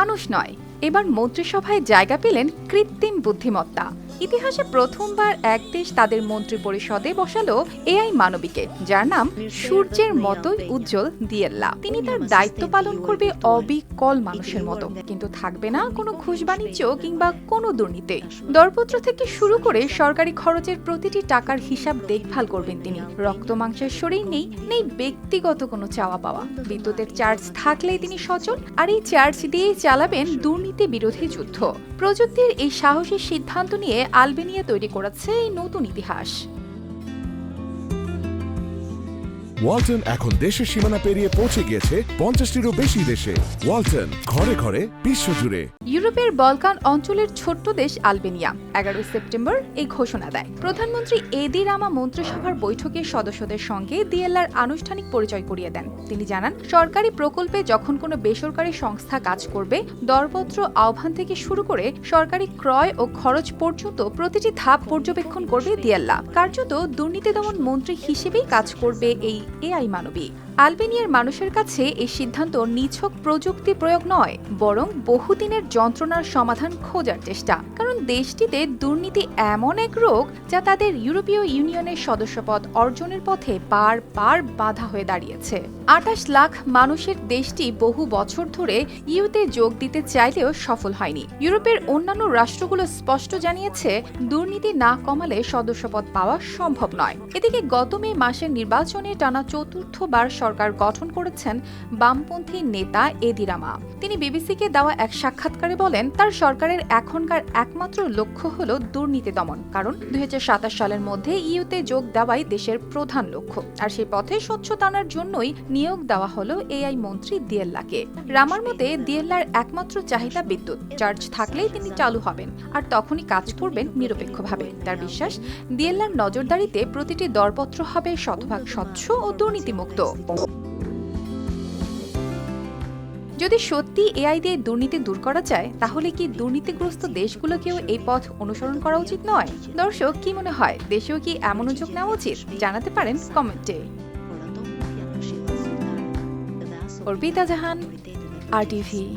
মানুষ নয়। এবার মন্ত্রিসভায় জায়গা পেলেন কৃত্রিম বুদ্ধিমত্তা। ইতিহাসে প্রথমবার এক দেশ তাদের মন্ত্রী পরিষদে বসালো এআই মানবীকে, যার নাম সূর্যের মতোই উজ্জ্বল দিয়েল্লা। তিনি তার দায়িত্ব পালন করবে অবিকল মানুষের মতো, কিন্তু থাকবে না কোনো ঘুষ বাণিজ্য কিংবা কোনো দুর্নীতি। দরপত্র থেকে শুরু করে সরকারি খরচের প্রতিটি টাকার হিসাব দেখভাল করবেন তিনি। রক্ত মাংসের শরীর নেই নেই ব্যক্তিগত কোনো চাওয়া পাওয়া। বিদ্যুতের চার্জ থাকলেই তিনি সচল, আর এই চার্জ দিয়েই চালাবেন দুর্নীতি বিরোধী যুদ্ধ। প্রযুক্তির এই সাহসী সিদ্ধান্ত নিয়ে আলবেনিয়া তৈরি করেছে এই নতুন ইতিহাস। ওয়ালটন এখন দেশের সীমানা পেরিয়ে পৌঁছে গিয়েছে পঞ্চাশটিরও বেশি দেশে। ওয়ালটন, ঘরে ঘরে, বিশ্বজুড়ে। ইউরোপের বলকান অঞ্চলের ছোট্ট দেশ আলবেনিয়া। এগারোই সেপ্টেম্বর এই ঘোষণা দেয়। প্রধানমন্ত্রী এদি রামা মন্ত্রিসভার বৈঠকে সদস্যদের সঙ্গে দিয়েল্লার আনুষ্ঠানিক পরিচয় করিয়ে দেন। তিনি জানান, সরকারি প্রকল্পে যখন কোনো বেসরকারি সংস্থা কাজ করবে, দরপত্র আহ্বান থেকে শুরু করে সরকারি ক্রয় ও খরচ পর্যন্ত প্রতিটি ধাপ পর্যবেক্ষণ করবে দিয়াল্লা কার্যত দুর্নীতি দমন মন্ত্রী হিসেবেই কাজ করবে এই এআই মানবী। আলবেনিয়ার মানুষের কাছে এই সিদ্ধান্ত নিছক প্রযুক্তি প্রয়োগ নয়, বরং বহুদিনের যন্ত্রণার সমাধান খোঁজার চেষ্টা। কারণ দেশটিতে দুর্নীতি এমন এক রোগ যা তাদের ইউরোপীয় ইউনিয়নের সদস্যপদ অর্জনের পথে বারবার বাধা হয়ে দাঁড়িয়েছে। আটাশ লাখ মানুষের দেশটি বহু বছর ধরে ইউতে যোগ দিতে চাইলেও সফল হয়নি। ইউরোপের অন্যান্য রাষ্ট্রগুলো স্পষ্ট জানিয়েছে, দুর্নীতি না কমালে সদস্যপদ পাওয়া সম্ভব নয়। এদিকে গত মে মাসের নির্বাচনে টানা চতুর্থবার সরকার গঠন করেছেন বামপন্থী নেতা এদিরামা তিনি বিবিসিকে দেওয়া এক সাক্ষাৎকারে বলেন, তার সরকারের এখনকার একমাত্র লক্ষ্য হল দুর্নীতি দমন, কারণ দুই সালের মধ্যে ইউতে যোগ দেওয়াই দেশের প্রধান লক্ষ্য। আর সেই পথে স্বচ্ছতা আনার জন্যই নিয়োগ দেওয়া হলো এআই মন্ত্রী দিয়েল্লাকে। রামার মতে, দিয়েল্লার একমাত্র চাহিদা বিদ্যুৎ, চার্জ থাকলেই তিনি চালু হবেন, আর তখনই কাজ করবেন নিরপেক্ষভাবে। তার বিশ্বাস, দিয়েল্লার নজরদারিতে প্রতিটি দরপত্র হবে শতভাগ স্বচ্ছ ও দুর্নীতিমুক্ত। যদি সত্যি এআই দিয়ে দুর্নীতি দূর করা যায়, তাহলে কি দুর্নীতিগ্রস্ত দেশগুলোকেও এই পথ অনুসরণ করা উচিত নয়? দর্শক, কি মনে হয়? দেশেও কি এমন উদ্যোগ নেওয়া উচিত? জানাতে পারেন কমেন্টে। অর্পিতা জাহান, আর টিভি।